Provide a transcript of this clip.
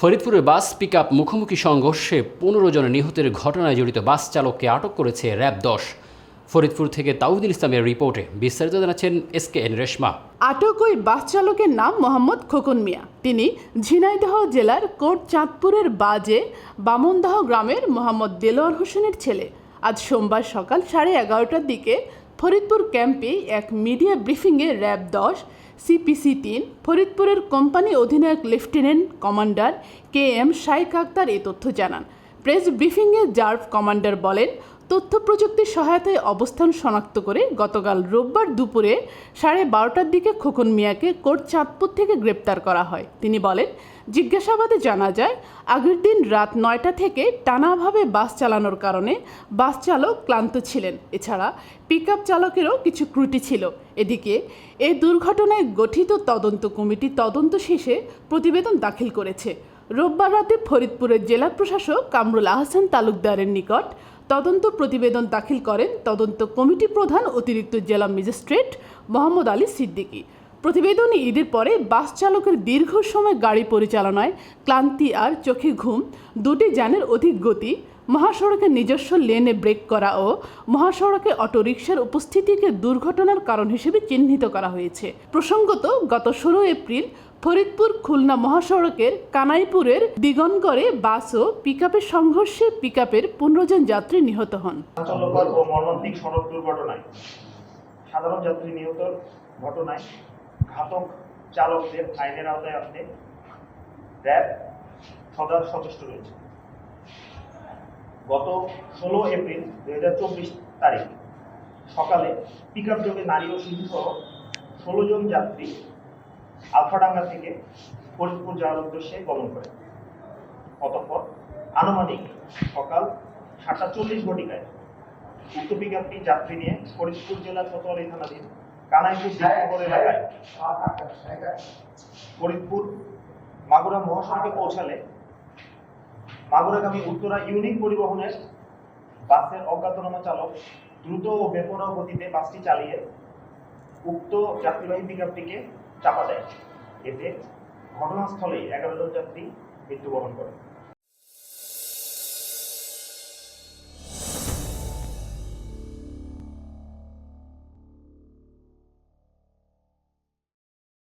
ফরিদপুরে বাস pick up মুখোমুখি সংঘর্ষে পনেরো জন নিহতের ঘটনায় জড়িত বাস চালককে আটক করেছে র্যাব দশ। ফরিদপুর থেকে তাউদুল ইসলামের রিপোর্টে বিস্তারিত জানাচ্ছেন এস কে এন রেশমা। আটক ওই বাস চালকের নাম মোহাম্মদ খোকন মিয়া। তিনি ঝিনাইদহ জেলার কোট চাঁদপুরের বাজে বামনদহ গ্রামের মোহাম্মদ দেলোয়ার হোসেনের ছেলে। আজ সোমবার সকাল সাড়ে এগারোটার দিকে ফরিদপুর ক্যাম্পে এক মিডিয়া ব্রিফিংয়ে র্যাব দশ সিপিসি তিন ফরিদপুরের কোম্পানি অধিনায়ক lieutenant commander K M Shaik Akhtar এ তথ্য জানান। প্রেস ব্রিফিংয়ে জার্ভ কমান্ডার বলেন তথ্য প্রযুক্তির সহায়তায় অবস্থান শনাক্ত করে গতকাল রোববার দুপুরে সাড়ে বারোটার দিকে খোকন মিয়াকে কোট চাঁদপুর থেকে গ্রেপ্তার করা হয়। তিনি বলেন, জিজ্ঞাসাবাদে জানা যায়, আগের দিন রাত নয়টা থেকে টানাভাবে বাস চালানোর কারণে বাস চালক ক্লান্ত ছিলেন। এছাড়া পিকআপ চালকেরও কিছু ত্রুটি ছিল। এদিকে এই দুর্ঘটনায় গঠিত তদন্ত কমিটি তদন্ত শেষে প্রতিবেদন দাখিল করেছে। রোববার রাতে ফরিদপুরের জেলা প্রশাসক কামরুল আহসান তালুকদারের নিকট তদন্ত প্রতিবেদন দাখিল করেন তদন্ত কমিটি প্রধান অতিরিক্ত জেলা ম্যাজিস্ট্রেট মোহাম্মদ আলী সিদ্দিকী। প্রতিবেদনে ঈদের পরে বাস চালকের দীর্ঘ সময় গাড়ি পরিচালনায় ক্লান্তি আর চোখে ঘুম, দুটি যানের অধিক গতি মহাসড়কের নিজস্ব লেনে ব্রেক করা ও মহাসড়কে অটোরিকশার উপস্থিতিকে দুর্ঘটনার কারণ হিসেবে চিহ্নিত করা হয়েছে। প্রসঙ্গত, গত ষোলো এপ্রিল ফরিদপুর খুলনা মহাসড়কের কানাইপুরের দিগনগড়ে বাস ও পিকআপের সংঘর্ষে পিকআপের পনেরো জন যাত্রী নিহত হন। সাধারণ যাত্রী নিহত ঘটনায় ঘাতক চালকদের আইনের আওতায় র্যাব সচেষ্ট রয়েছে। গত ষোলো এপ্রিল দুই হাজার চব্বিশ তারিখ সকালে পিক আপ যোগে নারী ও শিশু সহ ষোলো জন যাত্রী আলফাডাঙ্গা থেকে ফরিদপুর যাওয়ার উদ্দেশ্যে গমন করে অতঃপর আনুমানিক সকাল সাতটা চল্লিশ ঘটিকায় উক্ত পিকআপটি যাত্রী নিয়ে ফরিদপুর জেলার কোতোয়ালি থানাধীন কানাইপুর বিষ্ণুপুর এলাকায় ফরিদপুর মাগুরা মহাসড়কে পৌঁছালে মাগুরাগামী উত্তরা ইউনিক পরিবহনের বাসের অজ্ঞাতনামা চালক দ্রুত ও বেপরোয়া গতিতে বাসটি চালিয়ে উক্ত যাত্রীবাহী পিকআপটিকে চাপা দেয়। এতে ঘটনাস্থলেই এগারো জন যাত্রী মৃত্যুবরণ করে।